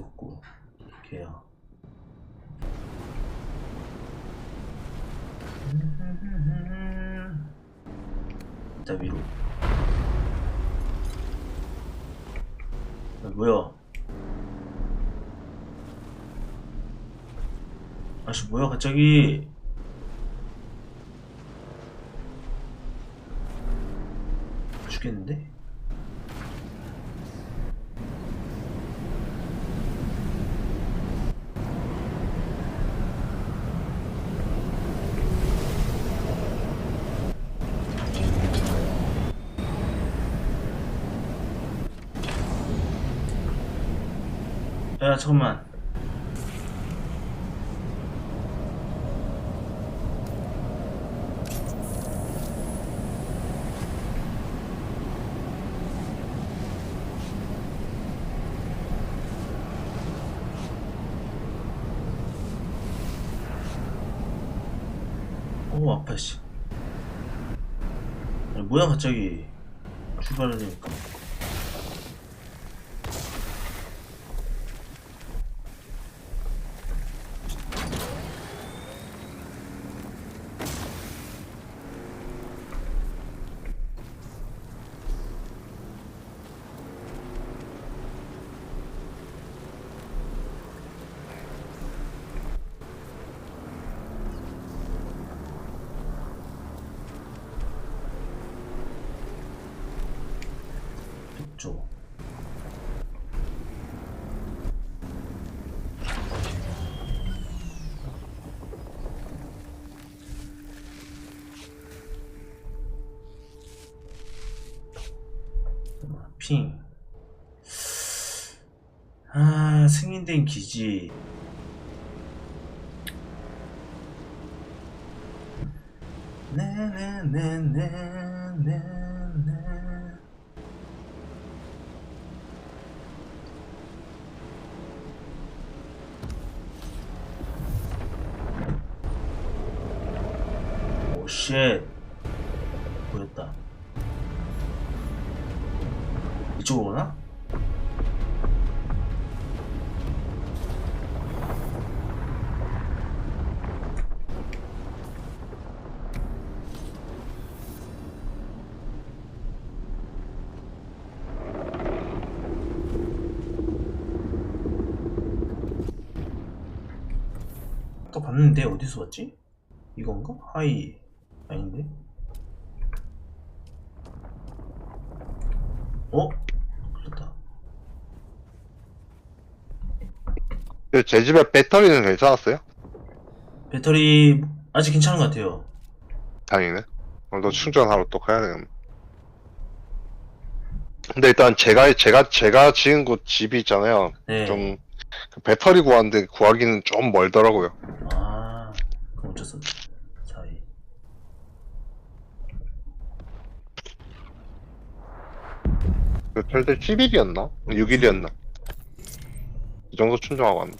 없고 개야 일단 위로. 야, 뭐야? 아씨 뭐야 갑자기. 죽겠는데? 야 잠깐만. 오 아파 씨. 뭐야 갑자기. 출발을 하니까 이 쪽 핑. 아, 승인된 기지. 네네네네네네. 오, 쉣. 보였다. 이쪽으로 오나? 아까 봤는데 어디서 봤지? 이건가? 하이 아닌데? 어? 그렇다 그제 집에 배터리는 괜찮았어요? 배터리 아직 괜찮은 것 같아요 다행이네. 오늘도 충전하러 또 가야 되겠네. 근데 일단 제가 제가 제가 지은 곳 집이 있잖아요. 네. 좀그 배터리 구하는데 구하기는 좀 멀더라고요. 아 그럼 어쩔 수 없지 사이 그 텔대 10일이었나? 6일이었나? 이 정도 충전하고 왔네.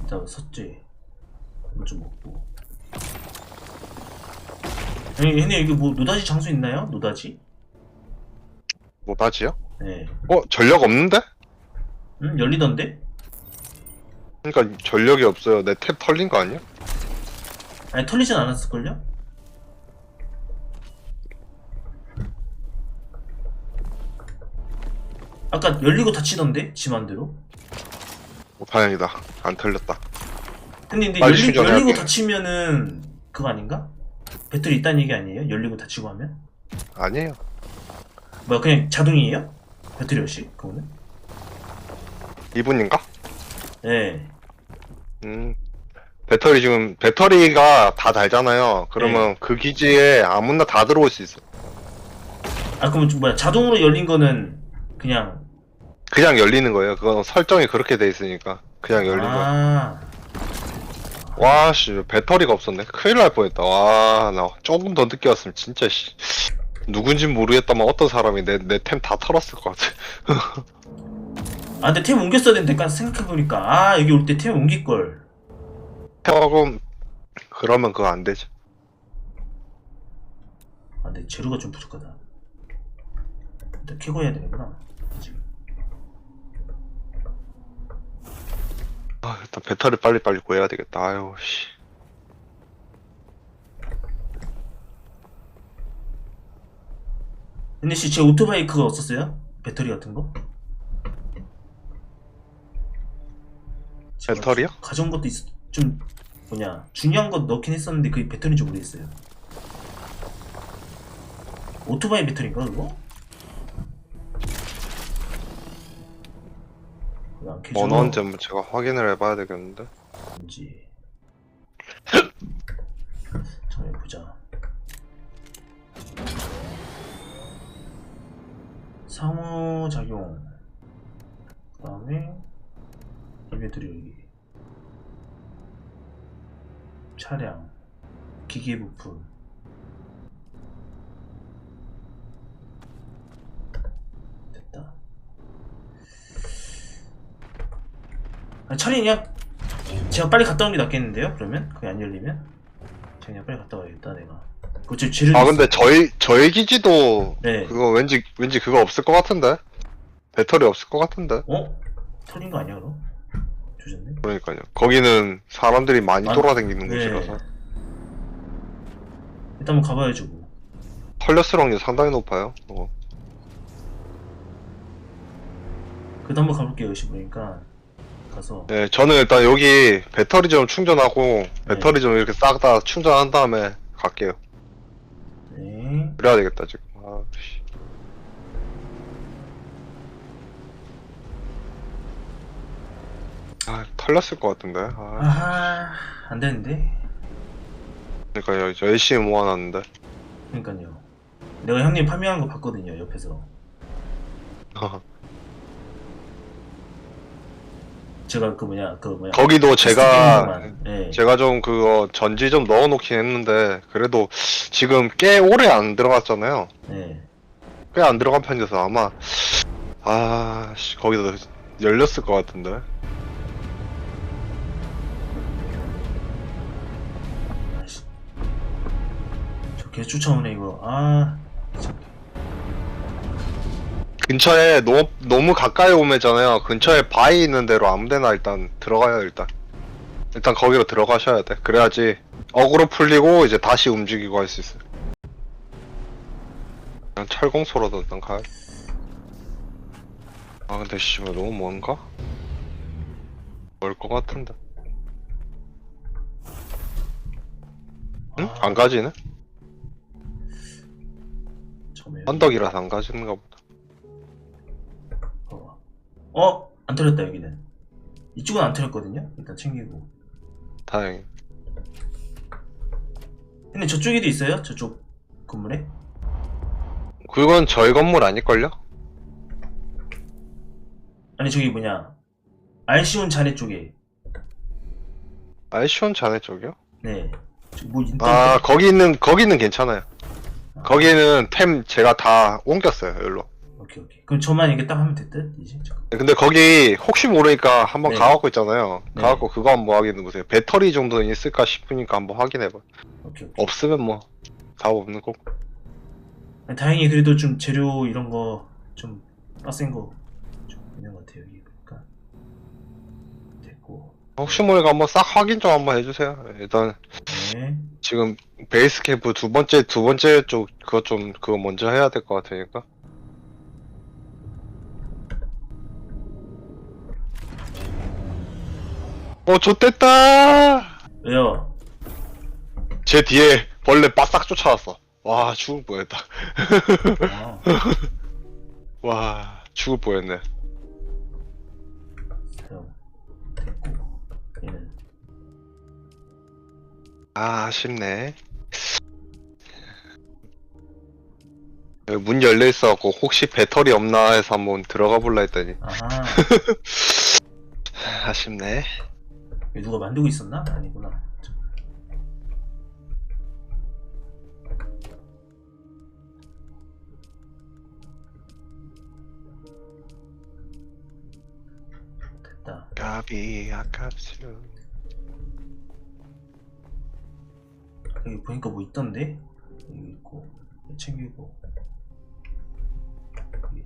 일단 섰지 물좀 먹고 아니 형님 여기 뭐 노다지 장소 있나요? 노다지? 뭐다지요? 네 어 전력 없는데? 음? 열리던데? 그러니까 전력이 없어요. 내 탭 털린 거 아니야? 아니 털리진 않았을걸요? 아까 열리고 닫히던데? 지 맘대로 어, 다행이다. 안 털렸다. 근데 근데 빨리 열리, 충전해야 열리고 돼. 닫히면은 그거 아닌가? 배터리 있다는 얘기 아니에요? 열리고 닫히고 하면? 아니에요. 뭐야 그냥 자동이에요? 배터리 없이? 그거는? 2분인가? 네 음. 배터리 지금 배터리가 다 달잖아요. 그러면 그 기지에 아무나 다 들어올 수 있어. 아 그럼 좀 뭐야 자동으로 열린 거는 그냥 그냥 열리는 거예요. 그건 설정이 그렇게 돼 있으니까 그냥 열린 거야. 아 와, 씨, 배터리가 없었네. 큰일 날 뻔했다. 와, 나 조금 더 늦게 왔으면 진짜 씨. 누군진 모르겠다만 어떤 사람이 내 내 템 다 털었을 것 같아. 아 근데 템 옮겼어야 되는데 까 생각해보니까 아 여기 올 때 템 옮길걸 조금 그러면 그거 안 되지. 아 근데 재료가 좀 부족하다 캐고 해야 되는구나. 지금. 아, 일단 배터리 빨리빨리 구해야 되겠다. 아유, 씨. 근데 씨, 제 오토바이 그거 없었어요? 배터리 같은 거? 제가 배터리요? 가져온 것도 있, 좀 뭐냐 중요한 거 넣긴 했었는데 그게 배터리인지 모르겠어요. 오토바이 배터리인가 그거? 뭐 넣은지 한번 제가 확인을 해봐야 되겠는데. 뭔지 잠깐 보자. 상호작용. 그 다음에 이베드리 여기. 차량. 기계 부품. 됐다 아, 차라리 그냥 제가 빨리 갔다 오는 게 낫겠는데요? 그러면? 그게 안 열리면? 제가 그냥 빨리 갔다 와야겠다 내가 제 지를 아, 근데 저희, 저희 기지도 네. 그거 왠지, 왠지 그거 없을 것 같은데? 배터리 없을 것 같은데? 어? 털린 거 아니야 그럼? 조졌네 그러니까요. 거기는 사람들이 많이 많- 돌아다니는 네. 곳이라서. 일단 한번 가봐야죠 뭐 털렸을 확률 상당히 높아요. 어. 그래도 한번 가볼게요 역시 보니까 가서 네, 저는 일단 여기 배터리 좀 충전하고, 네. 배터리 좀 이렇게 싹 다 충전한 다음에 갈게요. 네 그래야 되겠다, 지금. 아, 씨. 아, 털렸을 것 같은데. 아, 아하 안 되는데 그러니까 저 열심히 모아놨는데. 그러니까요 내가 형님 판매한 거 봤거든요 옆에서 제가 그 뭐냐 그 뭐냐 거기도 제가 네. 제가 좀 그거 전지 좀 넣어놓긴 했는데 그래도 지금 꽤 오래 안 들어갔잖아요. 네. 꽤안 들어간 편이어서 아마 아 씨, 거기도 열렸을 것 같은데. 아이씨. 저개 쫓아오네 이거 아 참. 근처에 너무 너무 가까이 오면잖아요. 근처에 바위 있는 대로 아무데나 일단 들어가요 일단. 일단 거기로 들어가셔야 돼. 그래야지 어그로 풀리고 이제 다시 움직이고 할 수 있어요. 그냥 철공소로도 일단 가요. 아 근데 씨발 너무 먼가? 멀 것 같은데. 응? 아, 안 가지네? 언덕이라서 안 가지는가. 봐봐. 어? 안 털렸다 여기는 이쪽은 안 털렸거든요 일단 챙기고 다행히. 근데 저쪽에도 있어요? 저쪽 건물에? 그건 저희 건물 아닐걸요? 아니 저기 뭐냐 알시온 자네 쪽에 아이시온 자네 쪽이요? 네. 저기 뭐 있다. 아 거기는 거기는 괜찮아요. 거기는 템 제가 다 옮겼어요 여기로. 오케이 오케이. 그럼 저만 이게 딱 하면 됐듯 이제. 잠깐. 근데 거기 혹시 모르니까 한번 네. 가갖고 있잖아요. 네. 가갖고 그거 한번 확인해 보세요. 배터리 정도는 있을까 싶으니까 한번 확인해 봐. 오케이 오케이. 없으면 뭐 답 없는 거고. 아니, 다행히 그래도 좀 재료 이런 거 좀 빡센 거좀 있는 것 같아요 여기 보니까. 됐고. 혹시 모르니까 한번 싹 확인 좀 한번 해주세요. 일단 네. 지금 베이스 캠프 두 번째 두 번째 쪽 그거 좀 그거 먼저 해야 될 것 같으니까. 어, 좋됐다! 왜요? 제 뒤에 벌레 바싹 쫓아왔어. 와, 죽을 뻔했다. 아, 와, 죽을 뻔했네. 사용 됐고. 얘는 아, 아쉽네. 여기 문 열려 있어갖고 혹시 배터리 없나 해서 한번 들어가 볼라 했더니 아하. 아쉽네. 누가 만들고 있었나? 아니구나. 됐다. 까비 아깝죠. 여기 보니까 뭐 있던데? 여기 있고, 챙기고. 여기.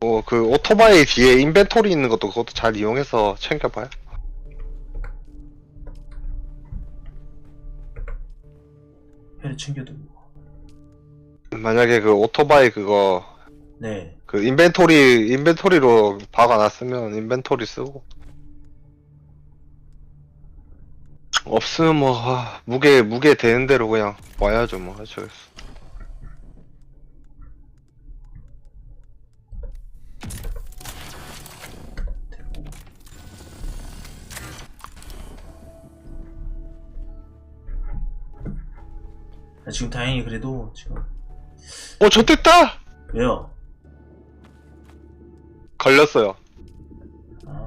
뭐그 오토바이 뒤에 인벤토리 있는 것도 그것도 잘 이용해서 챙겨봐요. 회를 챙겨두고. 만약에 그 오토바이 그거 네. 그 인벤토리 인벤토리로 박아놨으면 인벤토리 쓰고 없으면 뭐 아, 무게 무게 되는 대로 그냥 와야죠 뭐 어쩌겠어. 지금 다행히 그래도 지금 어 좋댔다 왜요? 걸렸어요. 아,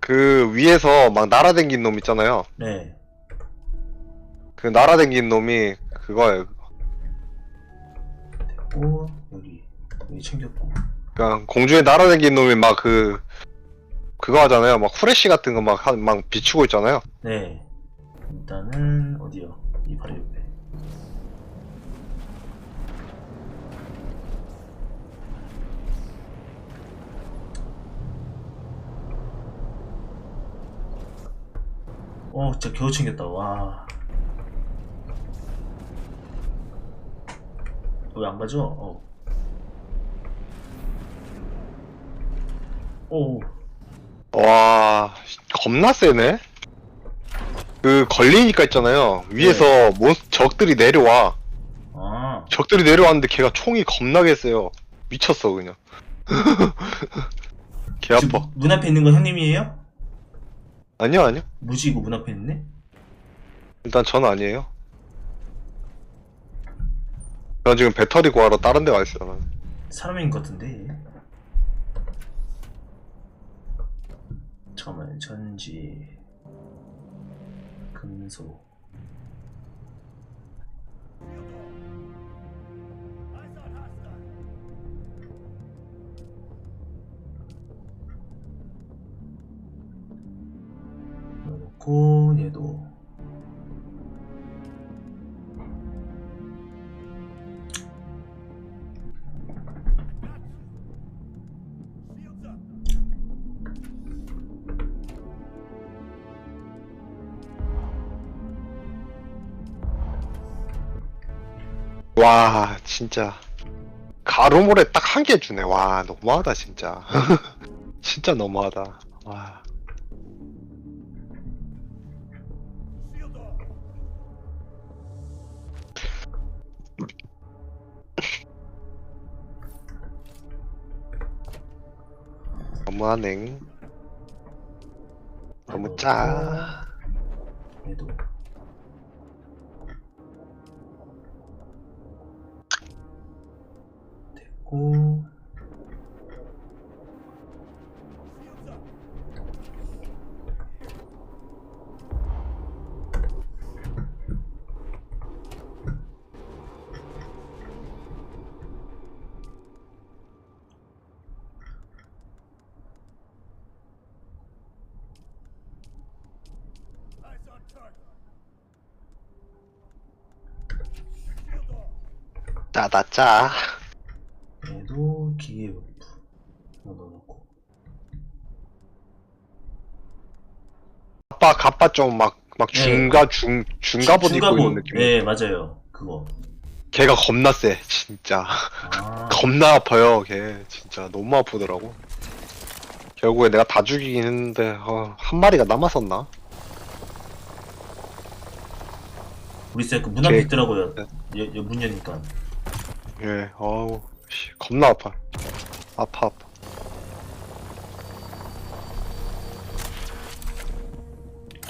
그 위에서 막 날아댕긴 놈 있잖아요. 네. 그 날아댕긴 놈이 그거예요. 됐고 여기 여기 챙겼고. 그냥 공중에 날아댕긴 놈이 막 그 그거 하잖아요. 막 후레쉬 같은 거 막 막 비추고 있잖아요. 네. 일단은 어디요? 이 바로 옆에. 어, 진짜 겨우 챙겼다. 와. 왜 안 가죠? 어. 오, 와 겁나 세네. 그 걸리니까 있잖아요. 위에서 몬 적들이 내려와. 아, 적들이 내려왔는데 걔가 총이 겁나게 세요. 미쳤어 그냥. 개 지금 아파. 문 앞에 있는 건 형님이에요? 아니요 아니요. 이거 문 앞에 있네? 일단 전 아니에요. 전 지금 배터리 구하러 다른 데가 있어요. 사람인 것 같은데 잠깐만 전지 금소 넣고 얘도 와 진짜 가로모래 딱 한 개 주네. 와 너무하다 진짜. 진짜 너무하다. 와. 너무하네. 너무 짜. 짜다 짜. 얘도 기계 버프 하나 넣어놓고 가빠 가빠 좀막 막 네. 중가 중 중갑옷 입고. 있는 느낌. 네 맞아요 그거 걔가 겁나 세 진짜. 아 겁나 아파요 걔 진짜 너무 아프더라고. 결국에 내가 다 죽이긴 했는데 어, 한 마리가 남았었나? 우리 쌤 그문 앞에 제- 있더라고요 네. 여, 여, 문 여니까 예, 어우 씨, 겁나 아파. 아파 아파.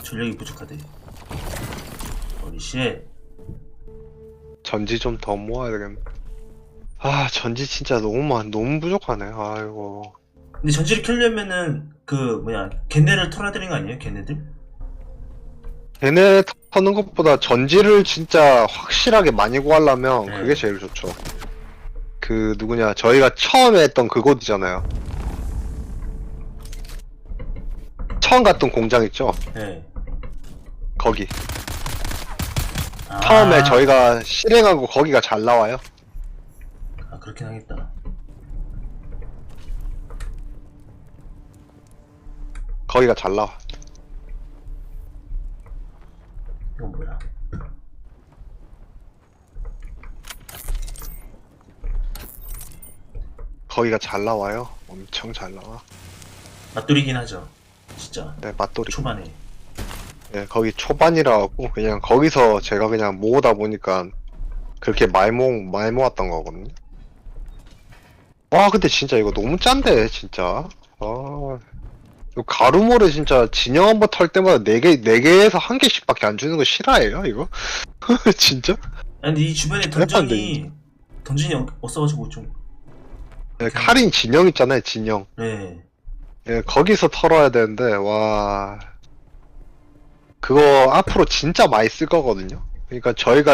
전력이 부족하대 어리 쉣 전지 좀 더 모아야 되겠네. 아 전지 진짜 너무 많 너무 부족하네. 아이고. 근데 전지를 켜려면은 그 뭐야 걔네를 털어야 되는 거 아니에요 걔네들? 걔네 터는 것보다 전지를 진짜 확실하게 많이 구하려면 네. 그게 제일 좋죠. 그 누구냐 저희가 처음에 했던 그곳이잖아요. 처음 갔던 공장 있죠? 네 거기. 아, 처음에 저희가 실행하고 거기가 잘 나와요. 그렇긴 하겠다. 거기가 잘 나와. 이건 뭐야? 거기가 잘 나와요. 엄청 잘 나와. 맞돌이긴 하죠. 진짜 네, 맛돌이. 초반에. 예, 거기 초반이라 갖고 그냥 거기서 제가 그냥 모으다 보니까 그렇게 말모 말 모았던 거거든요. 와, 근데 진짜 이거 너무 짠데, 진짜. 아. 가루모를 진짜 진영 한번털 때마다 4개, 4개에서 1개씩밖에 안 주는 거 실화예요, 이거? 진짜? 아니, 근데 이 주변에 던전이 던전이 없- 없어가지고 좀. 예, 카린 진영 있잖아요, 진영. 네. 예, 거기서 털어야 되는데, 와. 그거 앞으로 진짜 많이 쓸 거거든요. 그러니까 저희가